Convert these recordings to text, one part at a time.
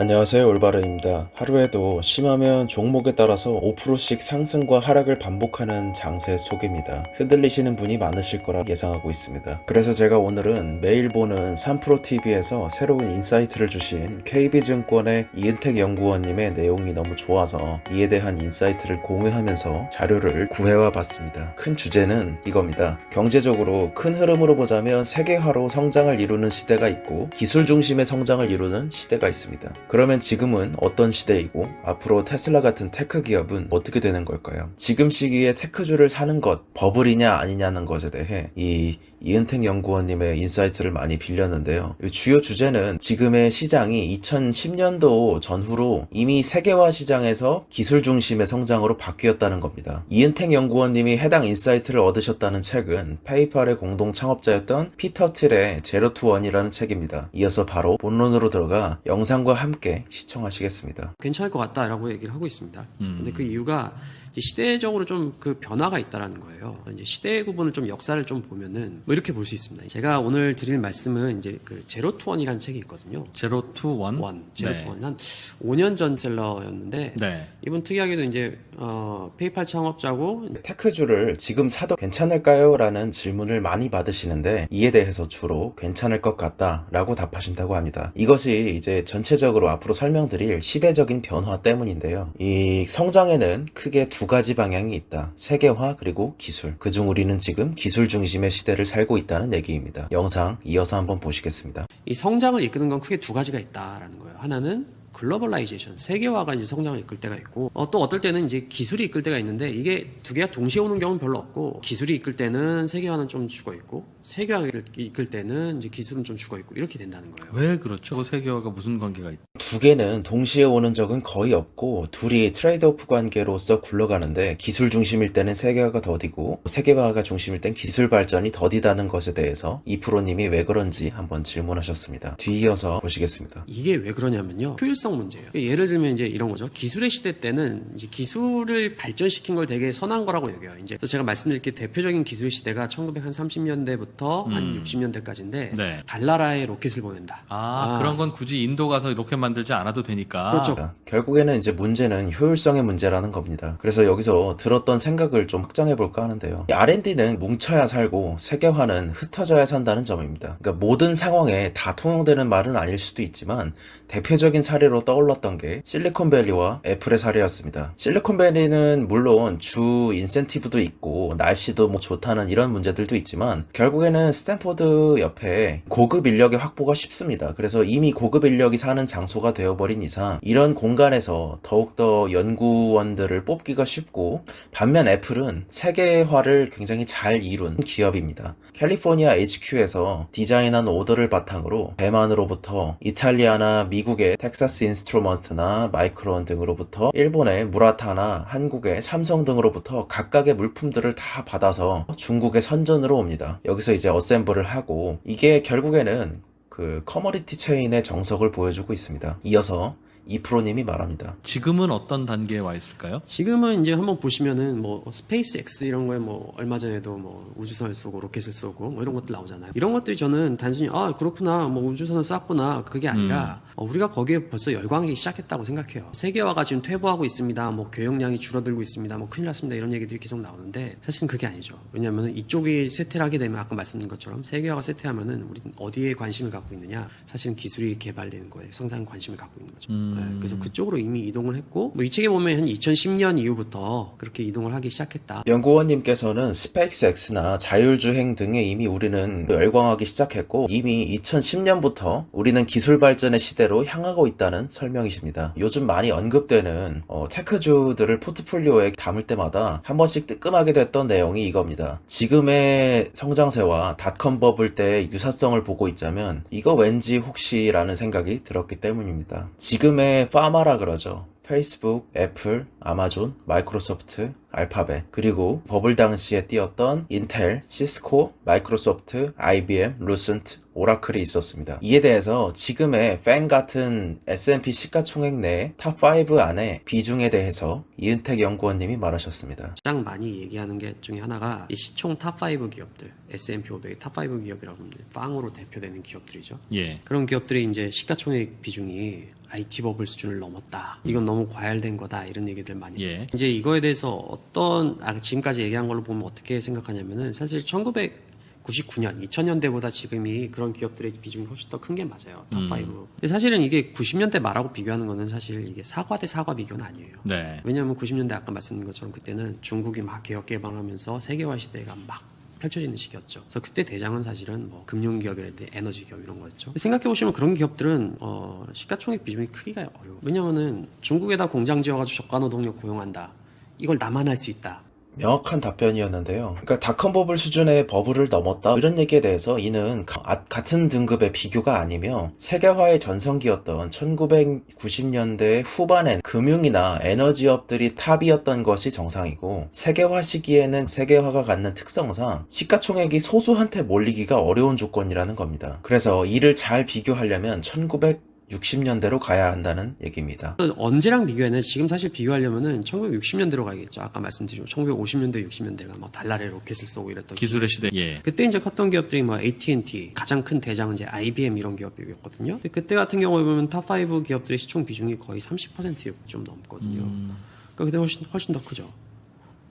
안녕하세요 올바른입니다. 하루에도 심하면 종목에 따라서 5%씩 상승과 하락을 반복하는 장세 속입니다. 흔들리시는 분이 많으실 거라 예상하고 있습니다. 그래서 제가 오늘은 매일 보는 3프로TV에서 새로운 인사이트를 주신 KB증권의 이은택 연구원님의 내용이 너무 좋아서 이에 대한 인사이트를 공유하면서 자료를 구해와 봤습니다. 큰 주제는 이겁니다. 경제적으로 큰 흐름으로 보자면 세계화로 성장을 이루는 시대가 있고 기술 중심의 성장을 이루는 시대가 있습니다. 그러면 지금은 어떤 시대이고 앞으로 테슬라 같은 테크 기업은 어떻게 되는 걸까요? 지금 시기에 테크주를 사는 것 버블이냐 아니냐는 것에 대해 이 이은택 연구원님의 인사이트를 많이 빌렸는데요. 이 주요 주제는 지금의 시장이 2010년도 전후로 이미 세계화 시장에서 기술 중심의 성장으로 바뀌었다는 겁니다. 이은택 연구원님이 해당 인사이트를 얻으셨다는 책은 페이팔의 공동 창업자였던 피터 틸의 제로 투 원이라는 책입니다. 이어서 바로 본론으로 들어가 영상과 함께 시청하시겠습니다. 괜찮을 것 같다라고 얘기를 하고 있습니다. 음. 근데 그 이유가 시대적으로 좀 그 변화가 있다라는 거예요. 이제 시대 구분을 좀 역사를 좀 보면은 뭐 이렇게 볼 수 있습니다. 제가 오늘 드릴 말씀은 이제 그 제로 투 원이라는 책이 있거든요. 제로 투 원. 원, 제로 네. 투 원. 한 5년 전 셀러였는데 네. 이분 특이하게도 이제 어, 페이팔 창업자고 테크주를 지금 사도 괜찮을까요? 라는 질문을 많이 받으시는데 이에 대해서 주로 괜찮을 것 같다 라고 답하신다고 합니다. 이것이 이제 전체적으로 앞으로 설명드릴 시대적인 변화 때문인데요. 이 성장에는 크게 두 가지 방향이 있다. 세계화 그리고 기술. 그중 우리는 지금 기술 중심의 시대를 살고 있다는 얘기입니다. 영상 이어서 한번 보시겠습니다. 이 성장을 이끄는 건 크게 두 가지가 있다라는 거예요. 하나는 글로벌라이제이션, 세계화가 이제 성장을 이끌 때가 있고, 어, 또 어떨 때는 이제 기술이 이끌 때가 있는데, 이게 두 개가 동시에 오는 경우는 별로 없고, 기술이 이끌 때는 세계화는 좀 죽어 있고, 세계화가 이끌 때는 이제 기술은 좀 죽어 있고, 이렇게 된다는 거예요. 왜 그렇죠? 그 세계화가 무슨 관계가 있? 두 개는 동시에 오는 적은 거의 없고 둘이 트레이드오프 관계로서 굴러가는데 기술 중심일 때는 세계화가 더디고 세계화가 중심일 땐 기술 발전이 더디다는 것에 대해서 이프로님이 왜 그런지 한번 질문하셨습니다. 뒤이어서 보시겠습니다. 이게 왜 그러냐면요. 효율성 문제예요. 예를 들면 이제 이런 거죠. 기술의 시대 때는 이제 기술을 발전시킨 걸 되게 선한 거라고 여겨요. 이제 그래서 제가 말씀드릴 게 대표적인 기술 시대가 1930년대부터 한 60년대까지인데 네. 달나라에 로켓을 보낸다. 아, 그런 건 굳이 인도 가서 이렇게 만들지 않아도 되니까. 그렇죠. 자, 결국에는 이제 문제는 효율성의 문제라는 겁니다. 그래서 여기서 들었던 생각을 좀 확장해 볼까 하는데요. 이 R&D는 뭉쳐야 살고 세계화는 흩어져야 산다는 점입니다. 그러니까 모든 상황에 다 통용되는 말은 아닐 수도 있지만 대표적인 사례로 떠올랐던 게 실리콘밸리와 애플의 사례였습니다. 실리콘밸리는 물론 주 인센티브도 있고 날씨도 뭐 좋다는 이런 문제들도 있지만 결국에 는 스탠포드 옆에 고급 인력의 확보가 쉽습니다. 그래서 이미 고급 인력이 사는 장소가 되어버린 이상 이런 공간에서 더욱더 연구원들을 뽑기가 쉽고 반면 애플은 세계화를 굉장히 잘 이룬 기업입니다. 캘리포니아 HQ에서 디자인한 오더를 바탕으로 대만으로부터 이탈리아나 미국의 텍사스 인스트루먼트나 마이크론 등으로부터 일본의 무라타나 한국의 삼성 등으로부터 각각의 물품들을 다 받아서 중국의 선전으로 옵니다. 여기서 이제 어셈블을 하고 이게 결국에는 그 커머리티 체인의 정석을 보여주고 있습니다. 이어서 이프로님이 말합니다. 지금은 어떤 단계에 와 있을까요? 지금은 이제 한번 보시면은 뭐 스페이스 X 이런 거에 뭐 얼마 전에도 뭐 우주선을 쏘고 로켓을 쏘고 뭐 이런 것들 나오잖아요. 이런 것들이 저는 단순히 아 그렇구나 뭐 우주선을 쐈구나 그게 아니라 어, 우리가 거기에 벌써 열광하기 시작했다고 생각해요. 세계화가 지금 퇴보하고 있습니다. 뭐 교역량이 줄어들고 있습니다. 뭐 큰일 났습니다. 이런 얘기들이 계속 나오는데 사실은 그게 아니죠. 왜냐하면 이쪽이 쇠퇴를 하게 되면 아까 말씀드린 것처럼 세계화가 쇠퇴하면은 우리는 어디에 관심을 갖고 있느냐? 사실은 기술이 개발되는 거에 상당히 관심을 갖고 있는 거죠. 네, 그래서 그쪽으로 이미 이동을 했고 뭐 이 책에 보면 한 2010년 이후부터 그렇게 이동을 하기 시작했다. 연구원님께서는 스페이스X나 자율주행 등에 이미 우리는 열광하기 시작했고 이미 2010년부터 우리는 기술 발전의 시 대로 향하고 있다는 설명이십니다. 요즘 많이 언급되는 어, 테크주들을 포트폴리오에 담을 때마다 한 번씩 뜨끔하게 됐던 내용이 이겁니다. 지금의 성장세와 닷컴 버블 때의 유사성을 보고 있자면 이거 왠지 혹시라는 생각이 들었기 때문입니다. 지금의 파마라 그러죠. 페이스북, 애플, 아마존, 마이크로소프트, 알파벳, 그리고 버블 당시에 뛰었던 인텔, 시스코, 마이크로소프트, IBM, 루센트, 오라클이 있었습니다. 이에 대해서 지금의 팬 같은 S&P 시가총액 내 탑5 안에 비중에 대해서 이은택 연구원님이 말하셨습니다. 가장 많이 얘기하는 게 중에 하나가 이 시총 탑5 기업들, S&P 500 탑5 기업이라고 하면 빵으로 대표되는 기업들이죠. 예. 그런 기업들이 이제 시가총액 비중이 IT 버블 수준을 넘었다. 이건 너무 과열된 거다. 이런 얘기들 많이. 예. 이제 이거에 대해서 어떤 아, 지금까지 얘기한 걸로 보면 어떻게 생각하냐면은 사실 1999년, 2000년대보다 지금이 그런 기업들의 비중이 훨씬 더 큰 게 맞아요. 탑 5. 근데 사실은 이게 90년대 말하고 비교하는 거는 사실 이게 사과 대 사과 비교는 아니에요. 네. 왜냐하면 90년대 아까 말씀드린 것처럼 그때는 중국이 막 개혁 개방하면서 세계화 시대가 막 펼쳐지는 시기였죠. 그래서 그때 대장은 사실은 뭐 금융기업이라든지 에너지 기업 이런 거였죠. 생각해 보시면 그런 기업들은 어, 시가총액 비중이 크기가 어려워. 왜냐하면은 중국에다 공장 지어가지고 저가 노동력 고용한다. 이걸 나만 할 수 있다. 명확한 답변이었는데요. 그러니까 닷컴 버블 수준의 버블을 넘었다 이런 얘기에 대해서 이는 가- 아- 같은 등급의 비교가 아니며 세계화의 전성기였던 1990년대 후반엔 금융이나 에너지업들이 탑이었던 것이 정상이고 세계화 시기에는 세계화가 갖는 특성상 시가총액이 소수한테 몰리기가 어려운 조건이라는 겁니다. 그래서 이를 잘 비교하려면 1960년대로 가야 한다는 얘기입니다. 언제랑 비교하냐? 지금 사실 비교하려면은 1960년대로 가야겠죠. 아까 말씀드린 1950년대, 60년대가 뭐 달러에 로켓을 쏘고 이랬던 기술의 시대. 예. 그때 이제 컸던 기업들이 뭐 AT&T 가장 큰 대장은 이제 IBM 이런 기업이었거든요. 근데 그때 같은 경우에 보면 탑 5 기업들의 시총 비중이 거의 30%좀 넘거든요. 그러니까 그때 훨씬 훨씬 더 크죠.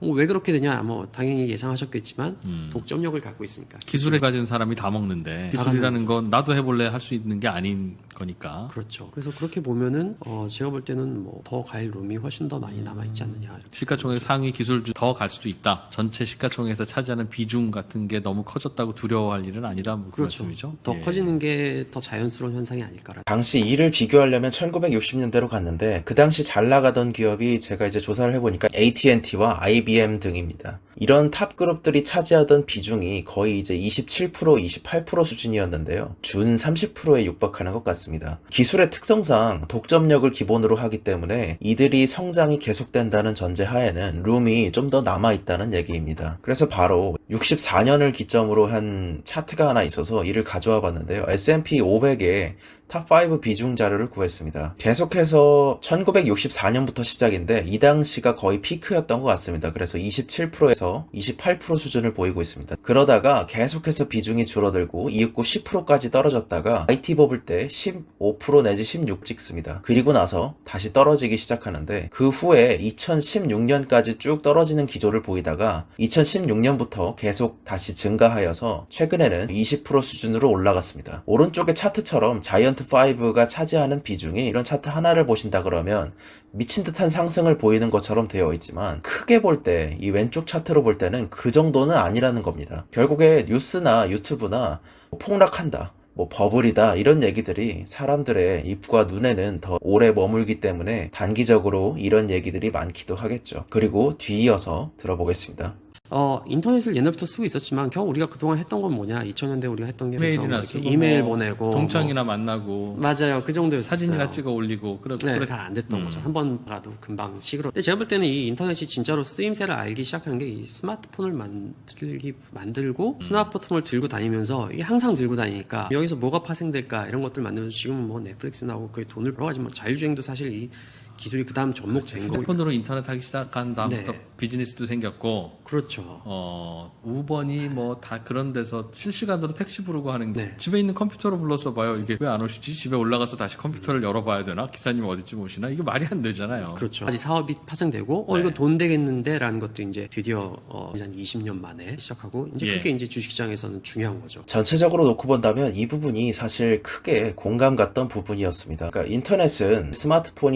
어, 왜 그렇게 되냐? 뭐 당연히 예상하셨겠지만 독점력을 갖고 있으니까. 기술을 가진 사람이 다 먹는데 기술이라는 건 나도 해볼래 할 수 있는 게 아닌 거니까. 그렇죠. 그래서 그렇게 보면은 어, 제가 볼 때는 뭐 더 갈 룸이 훨씬 더 많이 남아 있지 않느냐. 시가총액 상위 기술주 더 갈 수도 있다. 전체 시가총액에서 차지하는 비중 같은 게 너무 커졌다고 두려워할 일은 아니다. 뭐그 그렇죠. 말씀이죠. 더 예. 커지는 게 더 자연스러운 현상이 아닐까라. 당시 이를 비교하려면 1960년대로 갔는데 그 당시 잘 나가던 기업이 제가 이제 조사를 해보니까 AT&T와 IBM 등입니다. 이런 탑 그룹들이 차지하던 비중이 거의 이제 27% 28% 수준이었는데요. 준 30%에 육박하는 것 같습니다. 기술의 특성상 독점력을 기본으로 하기 때문에 이들이 성장이 계속된다는 전제 하에는 룸이 좀 더 남아 있다는 얘기입니다. 그래서 바로 64년을 기점으로 한 차트가 하나 있어서 이를 가져와 봤는데요. S&P 500의 탑5 비중 자료를 구했습니다. 계속해서 1964년부터 시작인데 이 당시가 거의 피크였던 것 같습니다. 그래서 27%에서 28% 수준을 보이고 있습니다. 그러다가 계속해서 비중이 줄어들고 이윽고 10%까지 떨어졌다가 IT 버블 때 15% 내지 16 찍습니다. 그리고 나서 다시 떨어지기 시작하는데 그 후에 2016년까지 쭉 떨어지는 기조를 보이다가 2016년부터 계속 다시 증가하여서 최근에는 20% 수준으로 올라갔습니다. 오른쪽의 차트처럼 자이언트 5가 차지하는 비중이 이런 차트 하나를 보신다 그러면 미친 듯한 상승을 보이는 것처럼 되어 있지만 크게 볼때 이 왼쪽 차트로 볼 때는 그 정도는 아니라는 겁니다. 결국에 뉴스나 유튜브나 뭐 폭락한다. 뭐 버블이다 이런 얘기들이 사람들의 입과 눈에는 더 오래 머물기 때문에 단기적으로 이런 얘기들이 많기도 하겠죠. 그리고 뒤이어서 들어보겠습니다. 어, 인터넷을 옛날부터 쓰고 있었지만 겨우 우리가 그동안 했던 건 뭐냐? 2000년대 우리가 했던 게 메일이나 뭐 쓰고 이메일 뭐 보내고 동창이나 만나고 뭐, 맞아요. 그 정도였어요. 사진이나 찍어 올리고 그래 네, 그래 잘안 됐던 거죠. 한 번 봐도 금방 시그러. 근데 제가 볼 때는 이 인터넷이 진짜로 쓰임새를 알기 시작한 게 이 스마트폰을 만들기 만들고 스마트폰을 들고 다니면서 이게 항상 들고 다니니까 여기서 뭐가 파생될까 이런 것들 만들면서 지금은 뭐 넷플릭스 나오고 그 돈을 벌어가지 뭐 자율주행도 사실 이 기술이 그 다음 접목된 거고. 핸드폰으로 인터넷 하기 시작한 다음부터 네. 비즈니스도 생겼고 그렇죠. 어 우버니 뭐 다 그런 데서 실시간으로 택시 부르고 하는 게 네. 집에 있는 컴퓨터로 불러서 봐요 이게 왜 안 오시지 집에 올라가서 다시 컴퓨터를 열어봐야 되나 기사님 어디쯤 오시나 이게 말이 안 되잖아요 그렇죠. 아직 사업이 파생되고 어 네. 이거 돈 되겠는데라는 것도 이제 드디어 어, 한 20년 만에 시작하고 이제 예. 그게 이제 주식시장에서는 중요한 거죠. 전체적으로 놓고 본다면 이 부분이 사실 크게 공감 갔던 부분이었습니다. 그러니까 인터넷은 스마트폰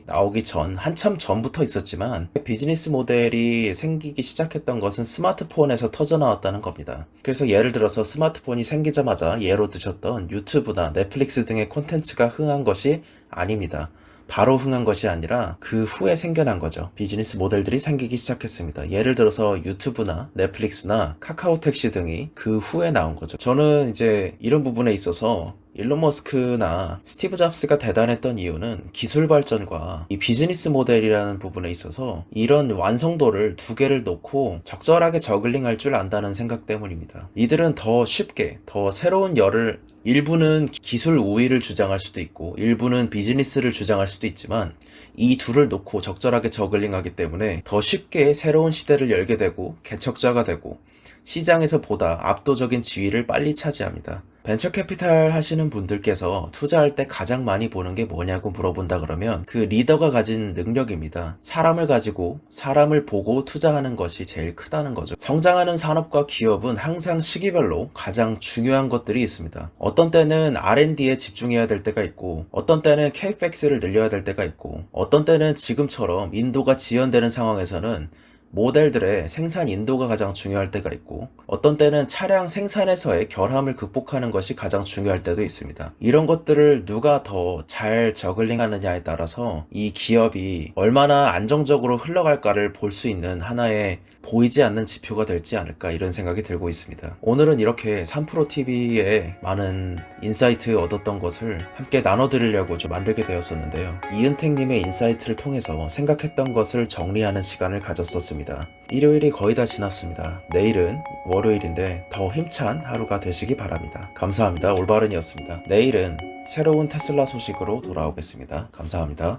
이 나오기 전 한참 전부터 있었지만 비즈니스 모델이 생기기 시작했던 것은 스마트폰에서 터져 나왔다는 겁니다. 그래서 예를 들어서 스마트폰이 생기자마자 예로 드셨던 유튜브나 넷플릭스 등의 콘텐츠가 흥한 것이 아닙니다. 바로 흥한 것이 아니라 그 후에 생겨난 거죠. 비즈니스 모델들이 생기기 시작했습니다. 예를 들어서 유튜브나 넷플릭스나 카카오 택시 등이 그 후에 나온 거죠. 저는 이제 이런 부분에 있어서 일론 머스크나 스티브 잡스가 대단했던 이유는 기술 발전과 이 비즈니스 모델이라는 부분에 있어서 이런 완성도를 두 개를 놓고 적절하게 저글링할 줄 안다는 생각 때문입니다. 이들은 더 쉽게, 더 새로운 열을 일부는 기술 우위를 주장할 수도 있고 일부는 비즈니스를 주장할 수도 있지만 이 둘을 놓고 적절하게 저글링하기 때문에 더 쉽게 새로운 시대를 열게 되고 개척자가 되고 시장에서 보다 압도적인 지위를 빨리 차지합니다. 벤처 캐피탈 하시는 분들께서 투자할 때 가장 많이 보는 게 뭐냐고 물어본다 그러면 그 리더가 가진 능력입니다. 사람을 가지고 사람을 보고 투자하는 것이 제일 크다는 거죠. 성장하는 산업과 기업은 항상 시기별로 가장 중요한 것들이 있습니다. 어떤 때는 R&D에 집중해야 될 때가 있고 어떤 때는 CAPEX를 늘려야 될 때가 있고 어떤 때는 지금처럼 인도가 지연되는 상황에서는 모델들의 생산 인도가 가장 중요할 때가 있고 어떤 때는 차량 생산에서의 결함을 극복하는 것이 가장 중요할 때도 있습니다. 이런 것들을 누가 더 잘 저글링하느냐에 따라서 이 기업이 얼마나 안정적으로 흘러갈까를 볼 수 있는 하나의 보이지 않는 지표가 될지 않을까 이런 생각이 들고 있습니다. 오늘은 이렇게 3프로TV에 많은 인사이트 얻었던 것을 함께 나눠드리려고 좀 만들게 되었었는데요. 이은택님의 인사이트를 통해서 생각했던 것을 정리하는 시간을 가졌었습니다. 일요일이 거의 다 지났습니다. 내일은 월요일인데 더 힘찬 하루가 되시기 바랍니다. 감사합니다. 올바른이었습니다. 내일은 새로운 테슬라 소식으로 돌아오겠습니다. 감사합니다.